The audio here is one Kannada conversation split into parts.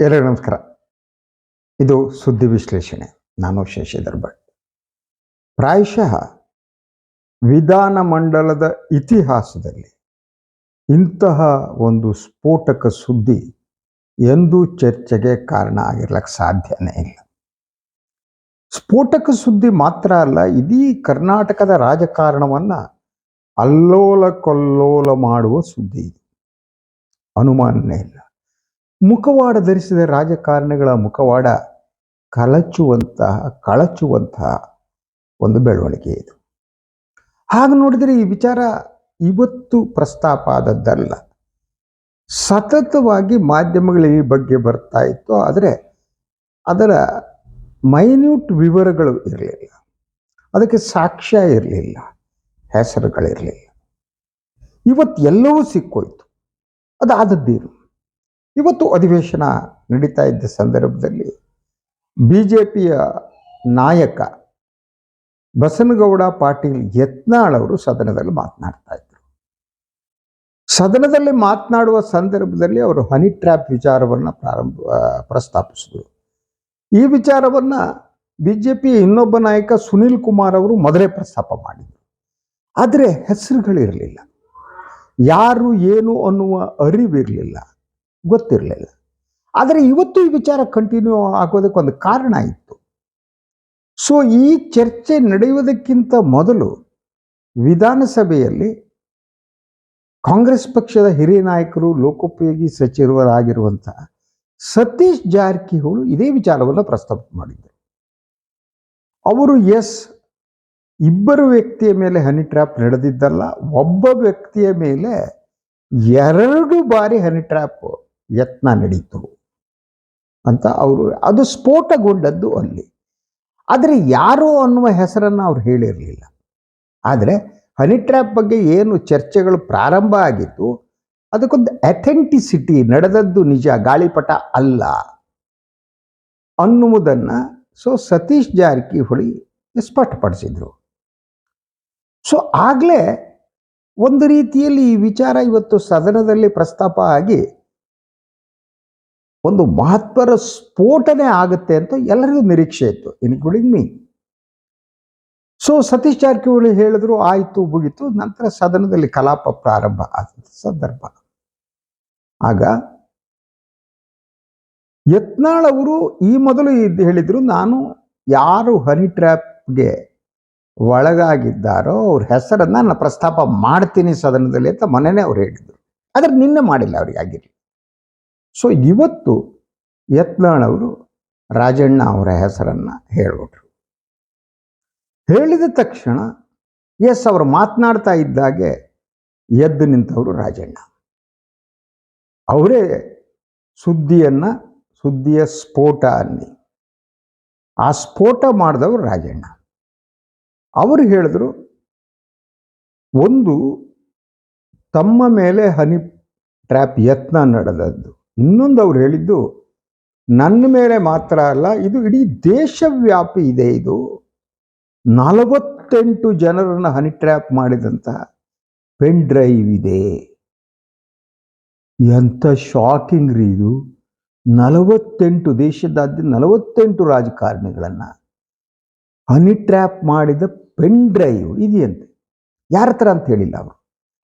ಎಲ್ಲರಿಗೂ ನಮಸ್ಕಾರ. ಇದು ಸುದ್ದಿ ವಿಶ್ಲೇಷಣೆ. ನಾನು ಶಶಿಧರ್ ಭಟ್ ಪ್ರಾಯಶಃ ವಿಧಾನಮಂಡಲದ ಇತಿಹಾಸದಲ್ಲಿ ಇಂತಹ ಒಂದು ಸ್ಫೋಟಕ ಸುದ್ದಿ ಎಂದೂ ಚರ್ಚೆಗೆ ಕಾರಣ ಆಗಿರ್ಲಕ್ಕೆ ಸಾಧ್ಯನೇ ಇಲ್ಲ. ಸ್ಫೋಟಕ ಸುದ್ದಿ ಮಾತ್ರ ಅಲ್ಲ, ಇಡೀ ಕರ್ನಾಟಕದ ರಾಜಕಾರಣವನ್ನು ಅಲ್ಲೋಲ ಕೊಲ್ಲೋಲ ಮಾಡುವ ಸುದ್ದಿ ಇದು. ಅನುಮಾನನೇ ಇಲ್ಲ. ಮುಖವಾಡ ಧರಿಸಿದ ರಾಜಕಾರಣಿಗಳ ಮುಖವಾಡ ಕಲಚುವಂತಹ ಕಳಚುವಂತಹ ಒಂದು ಬೆಳವಣಿಗೆ ಇದು. ಹಾಗೆ ನೋಡಿದರೆ ಈ ವಿಚಾರ ಇವತ್ತು ಪ್ರಸ್ತಾಪ ಆದದ್ದಲ್ಲ. ಸತತವಾಗಿ ಮಾಧ್ಯಮಗಳು ಈ ಬಗ್ಗೆ ಬರ್ತಾ ಇತ್ತು, ಆದರೆ ಅದರ ಮೈನ್ಯೂಟ್ ವಿವರಗಳು ಇರಲಿಲ್ಲ. ಅದಕ್ಕೆ ಸಾಕ್ಷ್ಯ ಇರಲಿಲ್ಲ, ಹೆಸರುಗಳಿರಲಿಲ್ಲ. ಇವತ್ತು ಎಲ್ಲವೂ ಸಿಕ್ಕೋಯ್ತು. ಅದಾದದ್ದೇನು? ಇವತ್ತು ಅಧಿವೇಶನ ನಡೀತಾ ಇದ್ದ ಸಂದರ್ಭದಲ್ಲಿ ಬಿ ಜೆ ಪಿಯ ನಾಯಕ ಬಸನಗೌಡ ಪಾಟೀಲ್ ಯತ್ನಾಳ್ ಅವರು ಸದನದಲ್ಲಿ ಮಾತನಾಡ್ತಾ ಇದ್ರು. ಸದನದಲ್ಲಿ ಮಾತನಾಡುವ ಸಂದರ್ಭದಲ್ಲಿ ಅವರು ಹನಿ ಟ್ರ್ಯಾಪ್ ವಿಚಾರವನ್ನು ಪ್ರಾರಂಭ ಪ್ರಸ್ತಾಪಿಸಿದರು. ಈ ವಿಚಾರವನ್ನು ಬಿ ಜೆ ಪಿ ಇನ್ನೊಬ್ಬ ನಾಯಕ ಸುನೀಲ್ ಕುಮಾರ್ ಅವರು ಮೊದಲೇ ಪ್ರಸ್ತಾಪ ಮಾಡಿದರು. ಆದರೆ ಹೆಸರುಗಳಿರಲಿಲ್ಲ. ಯಾರು ಏನು ಅನ್ನುವ ಅರಿವಿರಲಿಲ್ಲ. ಗೊತ್ತಿರಲಿಲ್ಲ. ಆದರೆ ಇವತ್ತು ಈ ವಿಚಾರ ಕಂಟಿನ್ಯೂ ಆಗೋದಕ್ಕೆ ಒಂದು ಕಾರಣ ಇತ್ತು. ಸೊ ಈ ಚರ್ಚೆ ನಡೆಯುವುದಕ್ಕಿಂತ ಮೊದಲು ವಿಧಾನಸಭೆಯಲ್ಲಿ ಕಾಂಗ್ರೆಸ್ ಪಕ್ಷದ ಹಿರಿಯ ನಾಯಕರು, ಲೋಕೋಪಯೋಗಿ ಸಚಿವರಾಗಿರುವಂಥ ಸತೀಶ್ ಜಾರಕಿಹೊಳಿ ಇದೇ ವಿಚಾರವನ್ನು ಪ್ರಸ್ತಾಪ ಮಾಡಿದ್ದರು. ಅವರು ಎಸ್ ಇಬ್ಬರು ವ್ಯಕ್ತಿಯ ಮೇಲೆ ಹನಿ ಟ್ರ್ಯಾಪ್ ನಡೆದಿದ್ದಲ್ಲ, ಒಬ್ಬ ವ್ಯಕ್ತಿಯ ಮೇಲೆ ಎರಡು ಬಾರಿ ಹನಿ ಟ್ರ್ಯಾಪ್ ಯತ್ನ ನಡೀತು ಅಂತ ಅವರು, ಅದು ಸ್ಫೋಟಗೊಂಡದ್ದು ಅಲ್ಲಿ. ಆದರೆ ಯಾರು ಅನ್ನುವ ಹೆಸರನ್ನು ಅವ್ರು ಹೇಳಿರಲಿಲ್ಲ. ಆದರೆ ಹನಿ ಟ್ರ್ಯಾಪ್ ಬಗ್ಗೆ ಏನು ಚರ್ಚೆಗಳು ಪ್ರಾರಂಭ ಆಗಿತ್ತು, ಅದಕ್ಕೊಂದು ಅಥೆಂಟಿಸಿಟಿ ನಡೆದದ್ದು ನಿಜ, ಗಾಳಿಪಟ ಅಲ್ಲ ಅನ್ನುವುದನ್ನು ಸೊ ಸತೀಶ್ ಜಾರಕಿಹೊಳಿ ಸ್ಪಷ್ಟಪಡಿಸಿದರು. ಸೊ ಆಗಲೇ ಒಂದು ರೀತಿಯಲ್ಲಿ ಈ ವಿಚಾರ ಇವತ್ತು ಸದನದಲ್ಲಿ ಪ್ರಸ್ತಾಪ ಆಗಿ ಒಂದು ಮಹತ್ವರ ಸ್ಫೋಟನೆ ಆಗುತ್ತೆ ಅಂತ ಎಲ್ಲರಿಗೂ ನಿರೀಕ್ಷೆ ಇತ್ತು including me so Satish Jarkiholi ಹೇಳಿದ್ರು, ಆಯಿತು, ಮುಗಿತು. ನಂತರ ಸದನದಲ್ಲಿ ಕಲಾಪ ಪ್ರಾರಂಭ ಆದ ಸಂದರ್ಭ. ಆಗ ಯತ್ನಾಳ್ ಅವರು ಈ ಮೊದಲು ಇದು ಹೇಳಿದ್ರು, ನಾನು ಯಾರು ಹನಿ ಟ್ರ್ಯಾಪ್ಗೆ ಒಳಗಾಗಿದ್ದಾರೋ ಅವ್ರ ಹೆಸರನ್ನ ನಾನು ಪ್ರಸ್ತಾಪ ಮಾಡ್ತೀನಿ ಸದನದಲ್ಲಿ ಅಂತ ಮೊನ್ನೆನೇ ಅವ್ರು ಹೇಳಿದ್ರು. ಆದರೆ ನಿನ್ನೆ ಮಾಡಿಲ್ಲ ಅವ್ರಿಗೆ ಆಗಿರಲಿ ಸೊ ಇವತ್ತು ಯತ್ನಾಳವರು ರಾಜಣ್ಣ ಅವರ ಹೆಸರನ್ನ ಹೇಳ್ಬಿಟ್ರು. ಹೇಳಿದ ತಕ್ಷಣ, ಎಸ್ ಅವರು ಮಾತನಾಡ್ತಾ ಇದ್ದಾಗೆ ಎದ್ದು ನಿಂತವರು ರಾಜಣ್ಣ. ಅವರೇ ಸುದ್ದಿಯನ್ನ, ಸುದ್ದಿಯ ಸ್ಫೋಟ ಅನ್ನಿ. ಆ ಸ್ಫೋಟ ಮಾಡಿದವರು ರಾಜಣ್ಣ. ಅವರು ಹೇಳಿದ್ರು, ಒಂದು ತಮ್ಮ ಮೇಲೆ ಹನಿ ಟ್ರ್ಯಾಪ್ ಯತ್ನ ನಡೆದದ್ದು. ಇನ್ನೊಂದು ಅವ್ರು ಹೇಳಿದ್ದು, ನನ್ನ ಮೇಲೆ ಮಾತ್ರ ಅಲ್ಲ, ಇದು ಇಡೀ ದೇಶವ್ಯಾಪಿ ಇದೆ ಇದು. ನಲವತ್ತೆಂಟು ಜನರನ್ನು ಹನಿ ಟ್ರ್ಯಾಪ್ ಮಾಡಿದಂತಹ ಪೆನ್ ಡ್ರೈವ್ ಇದೆ. ಎಂಥ ಶಾಕಿಂಗ್ ರೀ ಇದು. ನಲವತ್ತೆಂಟು ದೇಶದಾದ್ಯಂತ ನಲವತ್ತೆಂಟು ರಾಜಕಾರಣಿಗಳನ್ನು ಹನಿ ಟ್ರ್ಯಾಪ್ ಮಾಡಿದ ಪೆನ್ ಡ್ರೈವ್ ಇದೆಯಂತೆ. ಯಾರ ಹತ್ರ ಅಂತ ಹೇಳಿಲ್ಲ ಅವರು.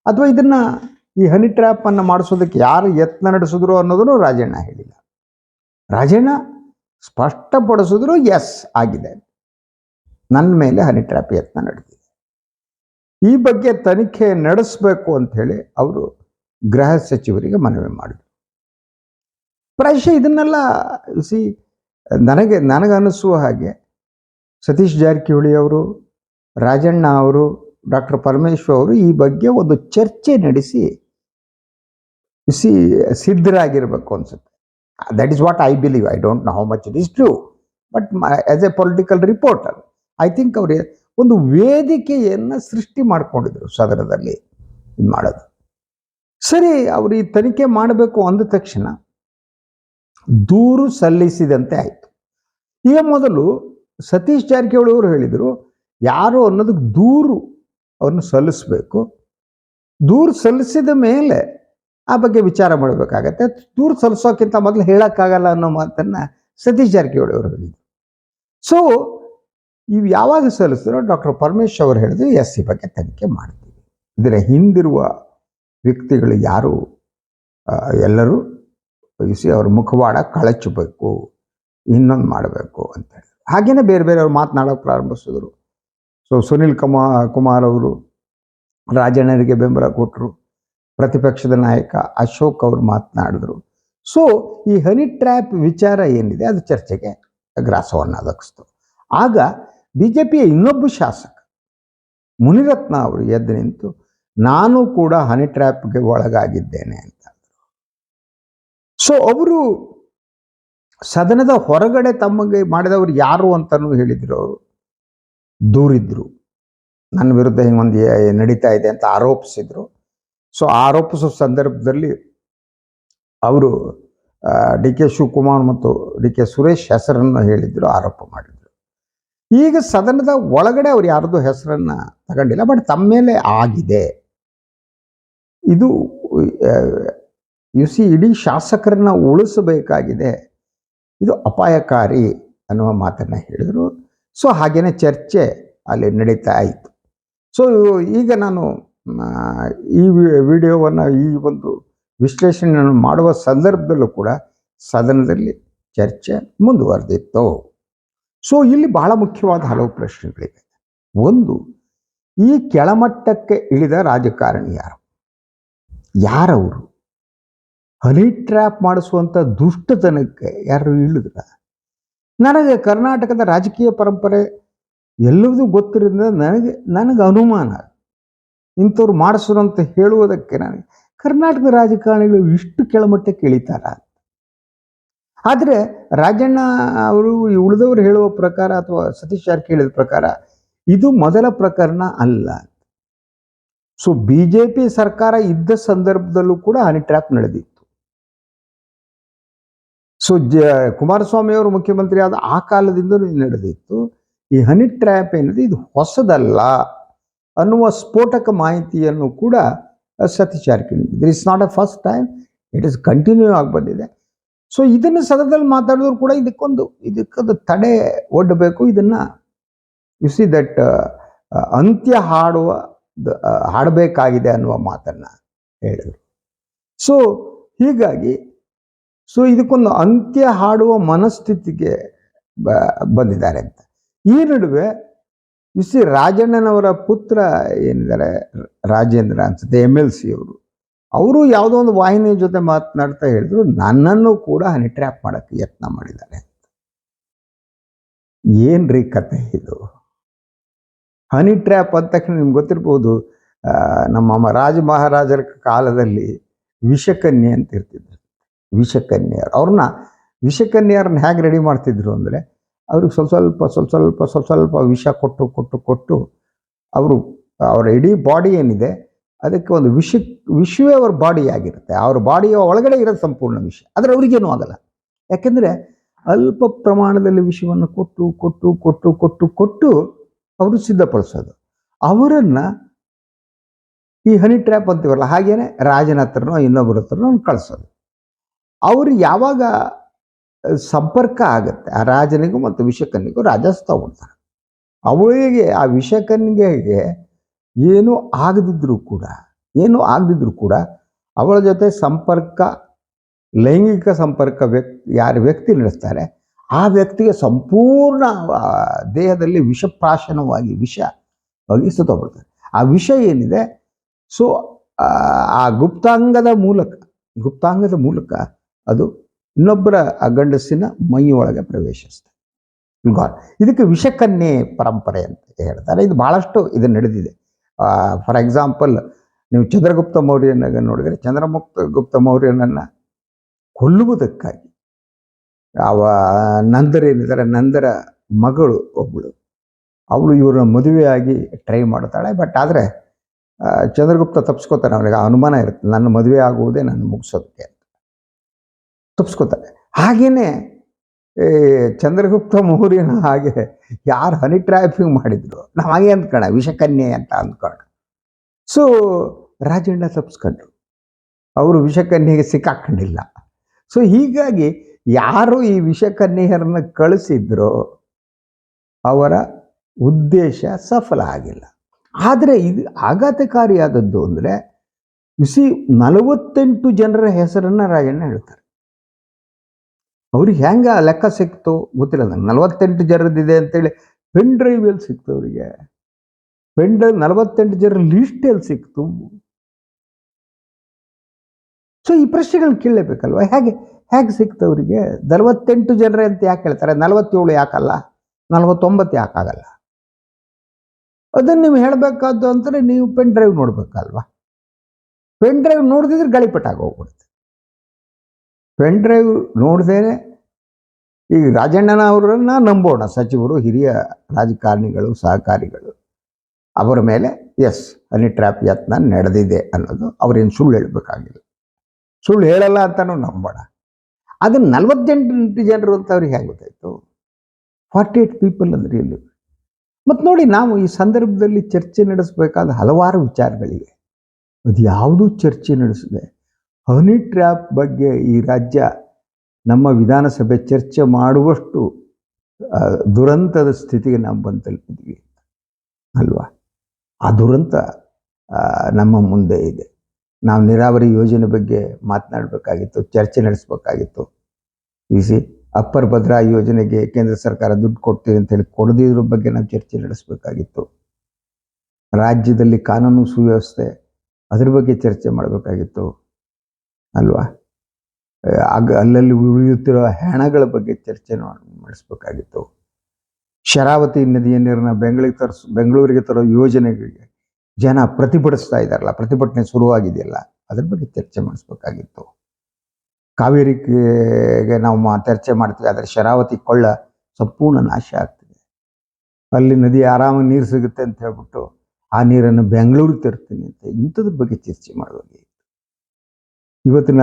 ಅಥವಾ ಇದನ್ನ ಈ ಹನಿ ಟ್ರ್ಯಾಪ್ ಅನ್ನು ಮಾಡಿಸೋದಕ್ಕೆ ಯಾರು ಯತ್ನ ನಡೆಸಿದ್ರು ಅನ್ನೋದನ್ನು ರಾಜಣ್ಣ ಹೇಳಿಲ್ಲ. ರಾಜಣ್ಣ ಸ್ಪಷ್ಟಪಡಿಸಿದ್ರು ಎಸ್ ಆಗಿದೆ. ನನ್ನ ಮೇಲೆ ಹನಿ ಟ್ರ್ಯಾಪ್ ಯತ್ನ ನಡೆದಿದೆ. ಈ ಬಗ್ಗೆ ತನಿಖೆ ನಡೆಸಬೇಕು ಅಂತ ಹೇಳಿ ಅವರು ಗೃಹ ಸಚಿವರಿಗೆ ಮನವಿ ಮಾಡಿದರು. ಪ್ರಾಯಶಃ ಇದನ್ನೆಲ್ಲ ಸಿ ನನಗೆ, ನನಗನ್ನಿಸುವ ಹಾಗೆ ಸತೀಶ್ ಜಾರಕಿಹೊಳಿ ಅವರು, ರಾಜಣ್ಣ ಅವರು, ಡಾಕ್ಟರ್ ಪರಮೇಶ್ವರ್ ಅವರು ಈ ಬಗ್ಗೆ ಒಂದು ಚರ್ಚೆ ನಡೆಸಿ ಸಿ ಸಿದ್ಧರಾಗಿರ್ಬೇಕು ಅನ್ಸುತ್ತೆ. That is what I believe I don't know how much it is true but as a political reporter I think ಅವರು ಒಂದು ವೇದಿಕೆಯನ್ನು ಸೃಷ್ಟಿ ಮಾಡಿಕೊಂಡಿದ್ರು ಸದನದಲ್ಲಿ ಇದು ಮಾಡೋದು. ಸರಿ, ಅವರು ಈ ತನಿಖೆ ಮಾಡಬೇಕು ಅಂದ ತಕ್ಷಣ ದೂರು ಸಲ್ಲಿಸಿದಂತೆ ಆಯಿತು. ಈಗ ಮೊದಲು ಸತೀಶ್ ಜಾರಕಿಹೊಳಿ ಅವರು ಹೇಳಿದರು, ಯಾರು ಅನ್ನೋದಕ್ಕೆ ದೂರು ಅವ್ರನ್ನ ಸಲ್ಲಿಸಬೇಕು. ದೂರು ಸಲ್ಲಿಸಿದ ಮೇಲೆ ಆ ಬಗ್ಗೆ ವಿಚಾರ ಮಾಡಬೇಕಾಗತ್ತೆ. ದೂರು ಸಲ್ಲಿಸೋಕ್ಕಿಂತ ಮೊದಲು ಹೇಳೋಕ್ಕಾಗಲ್ಲ ಅನ್ನೋ ಮಾತನ್ನು ಸತೀಶ್ ಜಾರಕಿಹೊಳಿ ಅವರು ಹೇಳಿದ್ರು. ಸೊ ಇವು ಯಾವಾಗ ಸಲ್ಲಿಸಿದ್ರು ಡಾಕ್ಟರ್ ಪರಮೇಶ್ ಅವರು ಹೇಳಿದ್ರು ಎಸ್ ಸಿ ಬಗ್ಗೆ ತನಿಖೆ ಮಾಡ್ತೀವಿ. ಇದರ ಹಿಂದಿರುವ ವ್ಯಕ್ತಿಗಳು ಯಾರು? ಎಲ್ಲರೂ ಸಿ ಅವ್ರ ಮುಖವಾಡ ಕಳಚಬೇಕು, ಇನ್ನೊಂದು ಮಾಡಬೇಕು ಅಂತ ಹೇಳಿದ್ರು. ಹಾಗೇನೆ ಬೇರೆ ಬೇರೆ ಅವ್ರು ಮಾತನಾಡೋಕೆ ಪ್ರಾರಂಭಿಸಿದ್ರು. ಸೊ ಸುನಿಲ್ ಕುಮಾರ್ ಕುಮಾರ್ ಅವರು ರಾಜಣ್ಣರಿಗೆ ಬೆಂಬಲ ಕೊಟ್ಟರು ಪ್ರತಿಪಕ್ಷದ ನಾಯಕ ಅಶೋಕ್ ಅವರು ಮಾತನಾಡಿದ್ರು. ಸೊ ಈ ಹನಿ ಟ್ರ್ಯಾಪ್ ವಿಚಾರ ಏನಿದೆ ಅದು ಚರ್ಚೆಗೆ ಗ್ರಾಸವನ್ನು ಅದಕ್ಕಿಸ್ತು ಆಗ ಬಿ ಜೆ ಪಿಯ ಇನ್ನೊಬ್ಬ ಶಾಸಕ ಮುನಿರತ್ನ ಅವರು ಎದ್ದು ನಿಂತು, ನಾನು ಕೂಡ ಹನಿ ಟ್ರ್ಯಾಪ್ಗೆ ಒಳಗಾಗಿದ್ದೇನೆ ಅಂತ ಸೊ ಅವರು ಸದನದ ಹೊರಗಡೆ ತಮಗೆ ಮಾಡಿದವರು ಯಾರು ಅಂತಲೂ ಹೇಳಿದ್ರು ಅವರು. ದೂರಿದ್ರು. ನನ್ನ ವಿರುದ್ಧ ಹಿಂಗೊಂದು ಒಂದು ನಡೀತಾ ಇದೆ ಅಂತ ಆರೋಪಿಸಿದ್ರು. ಸೊ ಆರೋಪಿಸೋ ಸಂದರ್ಭದಲ್ಲಿ ಅವರು ಡಿ ಕೆ ಶಿವಕುಮಾರ್ ಮತ್ತು ಡಿ ಕೆ ಸುರೇಶ್ ಹೆಸರನ್ನು ಹೇಳಿದ್ರು, ಆರೋಪ ಮಾಡಿದ್ರು. ಈಗ ಸದನದ ಒಳಗಡೆ ಅವ್ರು ಯಾರ್ದು ಹೆಸರನ್ನ ತಗೊಂಡಿಲ್ಲ, ಬಟ್ ತಮ್ಮ ಮೇಲೆ ಆಗಿದೆ. ಇದು ಯು ಸಿ ಇಡೀ ಶಾಸಕರನ್ನ ಉಳಿಸಬೇಕಾಗಿದೆ. ಇದು ಅಪಾಯಕಾರಿ ಅನ್ನುವ ಮಾತನ್ನು ಹೇಳಿದರು. ಸೊ ಹಾಗೇನೆ ಚರ್ಚೆ ಅಲ್ಲಿ ನಡೀತಾ ಇತ್ತು. ಸೊ ಈಗ ನಾನು ಈ ವಿಡಿಯೋವನ್ನು ಈ ಒಂದು ವಿಶ್ಲೇಷಣೆಯನ್ನು ಮಾಡುವ ಸಂದರ್ಭದಲ್ಲೂ ಕೂಡ ಸದನದಲ್ಲಿ ಚರ್ಚೆ ಮುಂದುವರೆದಿತ್ತು. ಸೊ ಇಲ್ಲಿ ಬಹಳ ಮುಖ್ಯವಾದ ಹಲವು ಪ್ರಶ್ನೆಗಳಿವೆ. ಒಂದು, ಈ ಕೆಳಮಟ್ಟಕ್ಕೆ ಇಳಿದ ರಾಜಕಾರಣಿ ಯಾರು ಯಾರವರು? ಹನಿ ಟ್ರ್ಯಾಪ್ ಮಾಡಿಸುವಂಥ ದುಷ್ಟತನಕ್ಕೆ ಯಾರು ಇಳಿದ್ರ? ನನಗೆ ಕರ್ನಾಟಕದ ರಾಜಕೀಯ ಪರಂಪರೆ ಎಲ್ಲವೂ ಗೊತ್ತಿರೋದ್ರಿಂದ ನನಗೆ ನನಗೆ ಅನುಮಾನ ಇಂಥವ್ರು ಮಾಡಿಸ್ರು ಅಂತ ಹೇಳುವುದಕ್ಕೆ ನನಗೆ ಕರ್ನಾಟಕದ ರಾಜಕಾರಣಿಗಳು ಇಷ್ಟು ಕೆಳಮಟ್ಟಕ್ಕೆ ಇಳಿತಾರ ಆದರೆ ರಾಜಣ್ಣ ಅವರು ಉಳಿದವರು ಹೇಳುವ ಪ್ರಕಾರ ಅಥವಾ ಸತೀಶ್ ಜಾರಕಿಹೊಳಿ ಹೇಳಿದ ಪ್ರಕಾರ ಇದು ಮೊದಲ ಪ್ರಕರಣ ಅಲ್ಲ ಸೊ ಬಿ ಜೆ ಪಿ ಸರ್ಕಾರ ಇದ್ದ ಸಂದರ್ಭದಲ್ಲೂ ಕೂಡ ಹನಿ ಟ್ರ್ಯಾಪ್ ನಡೆದಿತ್ತು. ಸೊ ಜ, ಕುಮಾರಸ್ವಾಮಿ ಅವರು ಮುಖ್ಯಮಂತ್ರಿ ಆದ ಆ ಕಾಲದಿಂದಲೂ ನಡೆದಿತ್ತು. ಈ ಹನಿ ಟ್ರ್ಯಾಪ್ ಏನಿದೆ ಇದು ಹೊಸದಲ್ಲ. ಅನ್ನುವ ಸ್ಫೋಟಕ ಮಾಹಿತಿಯನ್ನು ಕೂಡ Satish Jarkiholi is not a first time it is continue ಆಗಿ ಬಂದಿದೆ. ಸೊ ಇದನ್ನು ಸದನದಲ್ಲಿ ಮಾತಾಡಿದ್ರು ಕೂಡ ಇದಕ್ಕೊಂದು ಇದಕ್ಕೊಂದು ತಡೆ ಒಡ್ಡಬೇಕು ಇದನ್ನು ಯು ಸಿ ದಟ್ ಅಂತ್ಯ ಹಾಡುವ ಹಾಡಬೇಕಾಗಿದೆ ಅನ್ನುವ ಮಾತನ್ನು ಹೇಳಿದರು. ಸೊ ಹೀಗಾಗಿ ಸೊ ಇದಕ್ಕೊಂದು ಅಂತ್ಯ ಹಾಡುವ ಮನಸ್ಥಿತಿಗೆ ಬಂದಿದ್ದಾರೆ ಅಂತ. ಈ ನಡುವೆ ಇಸಿ ರಾಜಣ್ಣನವರ ಪುತ್ರ ಏನಿದ್ದಾರೆ? ರಾಜೇಂದ್ರ ಅನ್ಸುತ್ತೆ ಎಂ ಎಲ್ ಸಿ ಅವರು. ಅವರು ಯಾವುದೋ ಒಂದು ವಾಹಿನಿ ಜೊತೆ ಮಾತನಾಡ್ತಾ ಹೇಳಿದ್ರು, ನನ್ನನ್ನು ಕೂಡ ಹನಿ ಟ್ರ್ಯಾಪ್ ಮಾಡೋಕ್ಕೆ ಯತ್ನ ಮಾಡಿದ್ದಾರೆ ಏನ್ರಿ ಕತೆ ಇದು? ಹನಿ ಟ್ರ್ಯಾಪ್ ಅಂದ ತಕ್ಷಣ ನಿಮ್ಗೆ ಗೊತ್ತಿರ್ಬೋದು ನಮ್ಮ ರಾಜ ಮಹಾರಾಜರ ಕಾಲದಲ್ಲಿ ವಿಷಕನ್ಯೆ ಅಂತ ಇರ್ತಿದ್ರು. ವಿಷಕನ್ಯರು ಅವ್ರನ್ನ ವಿಷಕನ್ಯರನ್ನ ಹೇಗೆ ರೆಡಿ ಮಾಡ್ತಿದ್ರು ಅಂದರೆ ಅವ್ರಿಗೆ ಸ್ವಲ್ಪ ಸ್ವಲ್ಪ ಸ್ವಲ್ಪ ಸ್ವಲ್ಪ ಸ್ವಲ್ಪ ಸ್ವಲ್ಪ ವಿಷ ಕೊಟ್ಟು ಕೊಟ್ಟು ಕೊಟ್ಟು ಅವರು, ಅವರ ಇಡೀ ಬಾಡಿ ಏನಿದೆ, ಅದಕ್ಕೆ ಒಂದು ವಿಷ ವಿಷವೇ ಅವ್ರ ಬಾಡಿ ಆಗಿರುತ್ತೆ. ಅವ್ರ ಬಾಡಿಯ ಒಳಗಡೆ ಇರೋದು ಸಂಪೂರ್ಣ ವಿಷ. ಆದರೆ ಅವ್ರಿಗೇನು ಆಗಲ್ಲ. ಯಾಕೆಂದರೆ ಅಲ್ಪ ಪ್ರಮಾಣದಲ್ಲಿ ವಿಷವನ್ನು ಕೊಟ್ಟು ಕೊಟ್ಟು ಕೊಟ್ಟು ಕೊಟ್ಟು ಕೊಟ್ಟು ಅವರು ಸಿದ್ಧಪಡಿಸೋದು. ಅವರನ್ನು ಈ ಹನಿ ಟ್ರ್ಯಾಪ್ ಅಂತೀವಲ್ಲ, ಹಾಗೇನೆ ರಾಜನ ಹತ್ರನೋ ಇನ್ನೊಬ್ಬರ ಹತ್ರನೋ ಕಳಿಸೋದು. ಅವರು ಯಾವಾಗ ಸಂಪರ್ಕ ಆಗುತ್ತೆ. ಆ ರಾಜನಿಗೂ ಮತ್ತು ವಿಷಕನ್ನಿಗೂ ರಾಜ ತಗೊಳ್ತಾರೆ ಅವಳಿಗೆ, ಆ ವಿಷಕನ್ನಿಗೆ ಏನು ಆಗದಿದ್ರೂ ಕೂಡ, ಏನು ಆಗದಿದ್ರೂ ಕೂಡ ಅವಳ ಜೊತೆ ಸಂಪರ್ಕ, ಲೈಂಗಿಕ ಸಂಪರ್ಕ ವ್ಯಕ್ತಿ, ಯಾರು ವ್ಯಕ್ತಿ ನಡೆಸ್ತಾರೆ, ಆ ವ್ಯಕ್ತಿಗೆ ಸಂಪೂರ್ಣ ದೇಹದಲ್ಲಿ ವಿಷಪ್ರಾಶನವಾಗಿ, ವಿಷ ಹೋಗಿ ಸುತ್ತಬಿಡ್ತಾರೆ ಆ ವಿಷ ಏನಿದೆ? ಸೊ ಆ ಗುಪ್ತಾಂಗದ ಮೂಲಕ ಗುಪ್ತಾಂಗದ ಮೂಲಕ ಅದು ಇನ್ನೊಬ್ಬರ ಗಂಡಸಿನ ಮೈಯೊಳಗೆ ಒಳಗೆ ಪ್ರವೇಶಿಸ್ತದೆ ಗಾಡ್ ಇದಕ್ಕೆ ವಿಷಕನ್ಯೆ ಪರಂಪರೆ ಅಂತ ಹೇಳ್ತಾರೆ. ಇದು ಬಹಳಷ್ಟು ಇದು ನಡೆದಿದೆ. ಫಾರ್ ಎಕ್ಸಾಂಪಲ್ ನೀವು ಚಂದ್ರಗುಪ್ತ ಮೌರ್ಯನಾಗ ನೋಡಿದರೆ ಚಂದ್ರಮುಕ್ತ ಗುಪ್ತ ಮೌರ್ಯನನ್ನು ಕೊಲ್ಲುವುದಕ್ಕಾಗಿ ಅವ ನಂದರೇನಿದ್ದಾರೆ ನಂದರ ಮಗಳು ಒಬ್ಬಳು ಅವಳು ಇವ್ರನ್ನ ಮದುವೆಯಾಗಿ ಟ್ರೈ ಮಾಡ್ತಾಳೆ. ಬಟ್ ಆದರೆ ಚಂದ್ರಗುಪ್ತ ತಪ್ಸ್ಕೋತಾನೆ. ಅವನಿಗೆ ಅನುಮಾನ ಇರುತ್ತೆ. ನನ್ನ ಮದುವೆ ಆಗುವುದೇ ನನ್ನ ಮುಗಿಸೋದಕ್ಕೆ ಅಂತ ಹಾಗೆಯೇ ಚಂದ್ರಗುಪ್ತ ಮೌರ್ಯನ ಹಾಗೆ ಯಾರು ಹನಿ ಟ್ರಾಫಿಂಗ್ ಮಾಡಿದ್ರು? ನಾವು ಹಾಗೆ ಅಂದ್ಕೋಣ ವಿಷಕನ್ಯೆ ಅಂತ ಅಂದ್ಕೊಂಡು ಸೊ ರಾಜಣ್ಣ ತಪ್ಸ್ಕೊಂಡ್ರು. ಅವರು ವಿಷಕನ್ಯೆಗೆ ಸಿಕ್ಕಾಕೊಂಡಿಲ್ಲ. ಸೊ ಹೀಗಾಗಿ ಯಾರು ಈ ವಿಷಕನ್ಯೆಯರನ್ನ ಕಳಿಸಿದ್ರೋ, ಅವರ ಉದ್ದೇಶ ಸಫಲ ಆಗಿಲ್ಲ. ಆದರೆ ಇದು ಆಘಾತಕಾರಿಯಾದದ್ದು ಅಂದರೆ ಬಿಸಿ ನಲವತ್ತೆಂಟು ಜನರ ಹೆಸರನ್ನು ರಾಜಣ್ಣ ಹೇಳ್ತಾರೆ. ಅವ್ರಿಗೆ ಹೆಂಗ ಲೆಕ್ಕ ಸಿಕ್ತು ಗೊತ್ತಿಲ್ಲ ನಂಗೆ ನಲವತ್ತೆಂಟು ಜರದಿದೆ ಅಂತೇಳಿ ಪೆನ್ ಡ್ರೈವ್ ಎಲ್ಲಿ ಸಿಕ್ತು ಅವರಿಗೆ? ಪೆನ್ ಡ್ರೈವ್ ನಲವತ್ತೆಂಟು ಜನರ ಲಿಸ್ಟ್ ಎಲ್ಲಿ ಸಿಕ್ತು? ಸೊ ಈ ಪ್ರಶ್ನೆಗಳನ್ನ ಕೇಳಲೇಬೇಕಲ್ವ? ಹೇಗೆ ಹೇಗೆ ಸಿಕ್ತು ಅವರಿಗೆ? ನಲವತ್ತೆಂಟು ಜನರೇ ಅಂತ ಯಾಕೆ ಹೇಳ್ತಾರೆ? ನಲವತ್ತೇಳು ಯಾಕಲ್ಲ? ನಲವತ್ತೊಂಬತ್ತು ಯಾಕಾಗಲ್ಲ ಅದನ್ನು ನೀವು ಹೇಳಬೇಕಾದ್ದು ಅಂದರೆ ನೀವು ಪೆನ್ ಡ್ರೈವ್ ನೋಡಬೇಕಲ್ವ? ಪೆನ್ ಡ್ರೈವ್ ನೋಡಿದ್ರೆ ಗಳಿಪಟ್ಟಾಗಿ ಹೋಗ್ಬಿಡುತ್ತೆ ಪೆನ್ ಡ್ರೈವ್ ನೋಡ್ದೇನೆ ಈಗ ರಾಜಣ್ಣನ ಅವರನ್ನು ನಂಬೋಣ. ಸಚಿವರು ಹಿರಿಯ ರಾಜಕಾರಣಿಗಳು, ಸಹಕಾರಿಗಳು. ಅವರ ಮೇಲೆ ಎಸ್ ಹನಿ ಟ್ರ್ಯಾಪ್ ಯತ್ನ ನಡೆದಿದೆ ಅನ್ನೋದು ಅವ್ರೇನು ಸುಳ್ಳು ಹೇಳಬೇಕಾಗಿಲ್ಲ. ಸುಳ್ಳು ಹೇಳಲ್ಲ ಅಂತಲೂ ನಂಬೋಣ. ಅದು ನಲವತ್ತೆಂಟು ಜನರು ಅಂತ ಅವ್ರಿಗೆ ಹೇಗೆ ಗೊತ್ತಾಯಿತು? ಫಾರ್ಟಿ ಏಟ್ ಪೀಪಲ್ ಅಂದ್ರೆ ಇಲ್ಲಿ ಮತ್ತು ನೋಡಿ ನಾವು ಈ ಸಂದರ್ಭದಲ್ಲಿ ಚರ್ಚೆ ನಡೆಸಬೇಕಾದ ಹಲವಾರು ವಿಚಾರಗಳಿವೆ. ಅದು ಯಾವುದೂ ಚರ್ಚೆ ನಡೆಸಿದೆ ಹನಿ ಟ್ರ್ಯಾಪ್ ಬಗ್ಗೆ ಈ ರಾಜ್ಯ ನಮ್ಮ ವಿಧಾನಸಭೆ ಚರ್ಚೆ ಮಾಡುವಷ್ಟು ದುರಂತದ ಸ್ಥಿತಿಗೆ ನಾವು ಬಂದು ತಲುಪಿದ್ವಿ ಅಲ್ವಾ? ಆ ದುರಂತ ನಮ್ಮ ಮುಂದೆ ಇದೆ. ನಾವು ನೀರಾವರಿ ಯೋಜನೆ ಬಗ್ಗೆ ಮಾತನಾಡಬೇಕಾಗಿತ್ತು, ಚರ್ಚೆ ನಡೆಸಬೇಕಾಗಿತ್ತು. ಸಿ, ಅಪ್ಪರ್ ಭದ್ರಾ ಯೋಜನೆಗೆ ಕೇಂದ್ರ ಸರ್ಕಾರ ದುಡ್ಡು ಕೊಡ್ತೀವಿ ಅಂತ ಹೇಳಿ ಕೊಡದಿದ್ರ ಬಗ್ಗೆ ನಾವು ಚರ್ಚೆ ನಡೆಸಬೇಕಾಗಿತ್ತು. ರಾಜ್ಯದಲ್ಲಿ ಕಾನೂನು ಸುವ್ಯವಸ್ಥೆ, ಅದ್ರ ಬಗ್ಗೆ ಚರ್ಚೆ ಮಾಡಬೇಕಾಗಿತ್ತು. ಅಲ್ವಾ? ಆಗ ಅಲ್ಲಲ್ಲಿ ಉಳಿಯುತ್ತಿರುವ ಹೆಣಗಳ ಬಗ್ಗೆ ಚರ್ಚೆ ಮಾಡಿಸ್ಬೇಕಾಗಿತ್ತು ಶರಾವತಿ ನದಿಯ ನೀರನ್ನ ಬೆಂಗಳೂರಿಗೆ ತರಿಸ್, ಬೆಂಗಳೂರಿಗೆ ತರೋ ಯೋಜನೆಗಳಿಗೆ ಜನ ಪ್ರತಿಭಟಿಸ್ತಾ ಇದ್ದಾರಲ್ಲ, ಪ್ರತಿಭಟನೆ ಶುರುವಾಗಿದೆಯಲ್ಲ, ಅದ್ರ ಬಗ್ಗೆ ಚರ್ಚೆ ಮಾಡಿಸ್ಬೇಕಾಗಿತ್ತು. ಕಾವೇರಿಗೆ ನಾವು ಚರ್ಚೆ ಮಾಡ್ತೀವಿ, ಆದರೆ ಶರಾವತಿ ಕೊಳ್ಳ ಸಂಪೂರ್ಣ ನಾಶ ಆಗ್ತಿದೆ. ಅಲ್ಲಿ ನದಿ ಆರಾಮಾಗಿ ನೀರು ಸಿಗುತ್ತೆ ಅಂತ ಹೇಳ್ಬಿಟ್ಟು ಆ ನೀರನ್ನು ಬೆಂಗಳೂರಿಗೆ ತರ್ತೀನಿ ಅಂತ ಇಂಥದ್ರ ಬಗ್ಗೆ ಚರ್ಚೆ ಮಾಡಬೇಕಾಗಿತ್ತು ಇವತ್ತಿನ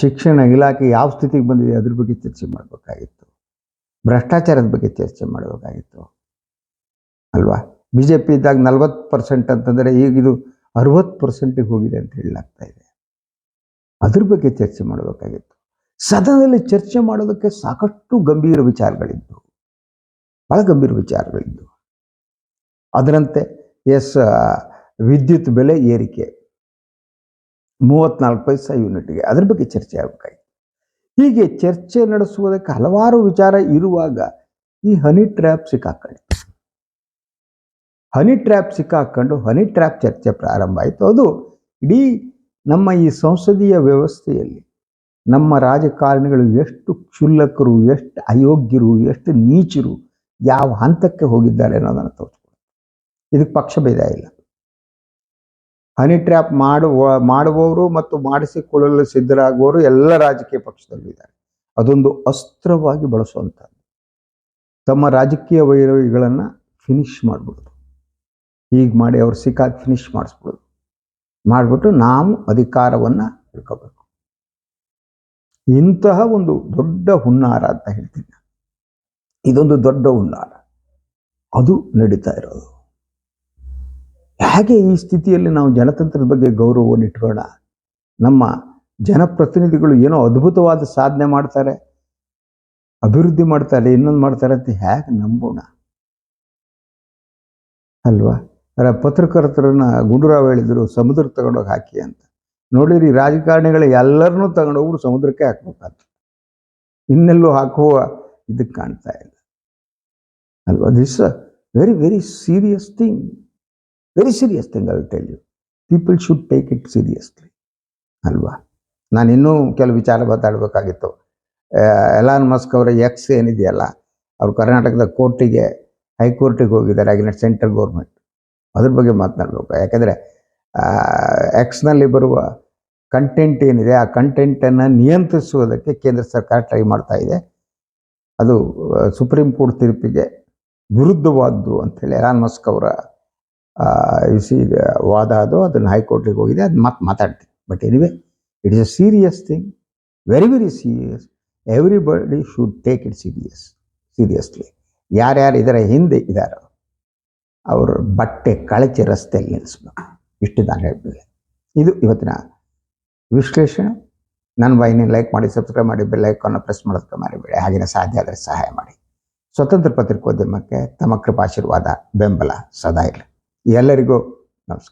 ಶಿಕ್ಷಣ ಇಲಾಖೆ ಯಾವ ಸ್ಥಿತಿಗೆ ಬಂದಿದೆ ಅದ್ರ ಬಗ್ಗೆ ಚರ್ಚೆ ಮಾಡಬೇಕಾಗಿತ್ತು. ಭ್ರಷ್ಟಾಚಾರದ ಬಗ್ಗೆ ಚರ್ಚೆ ಮಾಡಬೇಕಾಗಿತ್ತು. ಅಲ್ವಾ? ಬಿ ಜೆ ಪಿ ಇದ್ದಾಗ ನಲ್ವತ್ತು ಪರ್ಸೆಂಟ್ ಅಂತಂದರೆ ಈಗ ಇದು ಅರವತ್ತು ಪರ್ಸೆಂಟಿಗೆ ಹೋಗಿದೆ ಅಂತ ಹೇಳಲಾಗ್ತಾ ಇದೆ. ಅದ್ರ ಬಗ್ಗೆ ಚರ್ಚೆ ಮಾಡಬೇಕಾಗಿತ್ತು. ಸದನದಲ್ಲಿ ಚರ್ಚೆ ಮಾಡೋದಕ್ಕೆ ಸಾಕಷ್ಟು ಗಂಭೀರ ವಿಚಾರಗಳಿದ್ದವು ಭಾಳ ಗಂಭೀರ ವಿಚಾರಗಳಿದ್ದವು ಅದರಂತೆ, ಎಸ್ ವಿದ್ಯುತ್ ಬೆಲೆ ಏರಿಕೆ. ಮೂವತ್ನಾಲ್ಕು ಪೈಸಾ ಯೂನಿಟ್ಗೆ ಅದ್ರ ಬಗ್ಗೆ ಚರ್ಚೆ ಆಗಬೇಕಾಗಿತ್ತು ಹೀಗೆ ಚರ್ಚೆ ನಡೆಸುವುದಕ್ಕೆ ಹಲವಾರು ವಿಚಾರ ಇರುವಾಗ ಈ ಹನಿ ಟ್ರ್ಯಾಪ್ ಸಿಕ್ಕಾಕೊಂಡಿತ್ತು ಹನಿ ಟ್ರ್ಯಾಪ್ ಸಿಕ್ಕಾಕೊಂಡು ಹನಿ ಟ್ರ್ಯಾಪ್ ಚರ್ಚೆ ಪ್ರಾರಂಭ ಆಯಿತು. ಅದು ಇಡೀ ನಮ್ಮ ಈ ಸಂಸದೀಯ ವ್ಯವಸ್ಥೆಯಲ್ಲಿ ನಮ್ಮ ರಾಜಕಾರಣಿಗಳು ಎಷ್ಟು ಕ್ಷುಲ್ಲಕರು, ಎಷ್ಟು ಅಯೋಗ್ಯರು, ಎಷ್ಟು ನೀಚರು, ಯಾವ ಹಂತಕ್ಕೆ ಹೋಗಿದ್ದಾರೆ ಅನ್ನೋದನ್ನು ತೋರಿಸ್ಕೊಡ್ತಾರೆ ಇದಕ್ಕೆ ಪಕ್ಷಭೇದ ಇಲ್ಲ. ಹನಿ ಟ್ರ್ಯಾಪ್ ಮಾಡುವ, ಮಾಡುವವರು ಮತ್ತು ಮಾಡಿಸಿಕೊಳ್ಳಲು ಸಿದ್ಧರಾಗುವವರು ಎಲ್ಲ ರಾಜಕೀಯ ಪಕ್ಷದಲ್ಲಿದ್ದಾರೆ ಅದೊಂದು ಅಸ್ತ್ರವಾಗಿ ಬಳಸುವಂಥದ್ದು. ತಮ್ಮ ರಾಜಕೀಯ ವೈರವಿಗಳನ್ನು ಫಿನಿಶ್ ಮಾಡಿಬಿಡೋದು. ಹೀಗೆ ಮಾಡಿ ಅವ್ರು ಸಿಕ್ಕಾಗಿ ಫಿನಿಶ್ ಮಾಡಿಸ್ಬಿಡೋದು. ಮಾಡಿಬಿಟ್ಟು ನಾವು ಅಧಿಕಾರವನ್ನು ಹಿಡ್ಕೋಬೇಕು. ಇಂತಹ ಒಂದು ದೊಡ್ಡ ಹುನ್ನಾರ ಅಂತ ಹೇಳ್ತೀನಿ ಇದೊಂದು ದೊಡ್ಡ ಹುನ್ನಾರ. ಅದು ನಡೀತಾ ಇರೋದು. ಹೇಗೆ ಈ ಸ್ಥಿತಿಯಲ್ಲಿ ನಾವು ಜನತಂತ್ರದ ಬಗ್ಗೆ ಗೌರವವನ್ನು ಇಟ್ಕೋಣ ನಮ್ಮ ಜನಪ್ರತಿನಿಧಿಗಳು ಏನೋ ಅದ್ಭುತವಾದ ಸಾಧನೆ ಮಾಡ್ತಾರೆ, ಅಭಿವೃದ್ಧಿ ಮಾಡ್ತಾರೆ, ಇನ್ನೊಂದು ಮಾಡ್ತಾರೆ ಅಂತ ಹೇಗೆ ನಂಬೋಣ? ಅಲ್ವಾ? ಪತ್ರಕರ್ತರನ್ನ ಗುಂಡೂರಾವ್ ಹೇಳಿದ್ರು, ಸಮುದ್ರ ತಗೊಂಡೋಗಿ ಹಾಕಿ ಅಂತ. ನೋಡಿರಿ, ರಾಜಕಾರಣಿಗಳು ಎಲ್ಲರನ್ನೂ ತಗೊಂಡೋಗ್ಬಿಟ್ಟು ಸಮುದ್ರಕ್ಕೆ ಹಾಕ್ಬೇಕಂತ ಇನ್ನೆಲ್ಲೂ ಹಾಕುವ ಇದಕ್ಕೆ ಕಾಣ್ತಾ ಇಲ್ಲ. ಅಲ್ವಾ? This very very serious thing very serious thing I tell you people should take it seriously ಅಲ್ವಾ? ನಾನು ಇನ್ನೂ ಕೆಲವು ವಿಚಾರ ಮಾತಾಡಬೇಕಾಗಿತ್ತು. ಎಲಾನ್ ಮಸ್ಕ್ ಅವರ ಎಕ್ಸ್ ಏನಿದೆಯಲ್ಲ, ಅವರು ಕರ್ನಾಟಕದ ಕೋರ್ಟಿಗೆ ಹೈಕೋರ್ಟಿಗೆ ಹೋಗಿದ್ದಾರೆ, ಆಗಿನ ಸೆಂಟ್ರಲ್ ಗೌರ್ಮೆಂಟ್. ಅದ್ರ ಬಗ್ಗೆ ಮಾತನಾಡಬೇಕು. ಯಾಕೆಂದರೆ ಎಕ್ಸ್ನಲ್ಲಿ ಬರುವ ಕಂಟೆಂಟ್ ಏನಿದೆ, ಆ ಕಂಟೆಂಟನ್ನು ನಿಯಂತ್ರಿಸುವುದಕ್ಕೆ ಕೇಂದ್ರ ಸರ್ಕಾರ ಟ್ರೈ ಮಾಡ್ತಾ ಇದೆ. ಅದು ಸುಪ್ರೀಂ ಕೋರ್ಟ್ ತೀರ್ಪಿಗೆ ವಿರುದ್ಧವಾದ್ದು ಅಂಥೇಳಿ ಎಲಾನ್ ಮಸ್ಕ್ ಅವರ ಇಸಿ ವಾದ ಅದು, ಅದನ್ನು ಹೈಕೋರ್ಟಿಗೆ ಹೋಗಿದೆ ಅದು ಮತ್ತೆ ಮಾತಾಡ್ತೀನಿ. But anyway it is a serious thing very very serious everybody should take it serious seriously ಯಾರ್ಯಾರು ಇದರ ಹಿಂದೆ ಇದ್ದಾರೋ ಅವರು ಬಟ್ಟೆ ಕಳಚಿ ರಸ್ತೆಯಲ್ಲಿ ನಿಲ್ಲಿಸ್ಬೇಕು ಇಷ್ಟು ನಾನು ಹೇಳ್ತೀನಿ ಇದು ಇವತ್ತಿನ ವಿಶ್ಲೇಷಣೆ. ನನ್ನ ವಾಹಿನಿ ಲೈಕ್ ಮಾಡಿ ಸಬ್ಸ್ಕ್ರೈಬ್ ಮಾಡಿ ಬೆಲ್ ಐಕಾನ್ನ ಪ್ರೆಸ್ ಮಾಡೋದಕ್ಕೆ ಮರಿಬೇಡಿ. ಹಾಗೆಯೇ ಸಾಧ್ಯ ಆದರೆ ಸಹಾಯ ಮಾಡಿ. ಸ್ವತಂತ್ರ ಪತ್ರಿಕೋದ್ಯಮಕ್ಕೆ ತಮ್ಮ ಕೃಪಾಶೀರ್ವಾದ, ಬೆಂಬಲ ಸದಾ ಇರಲಿ. ಎಲ್ಲರಿಗೂ ನಮಸ್ಕಾರ.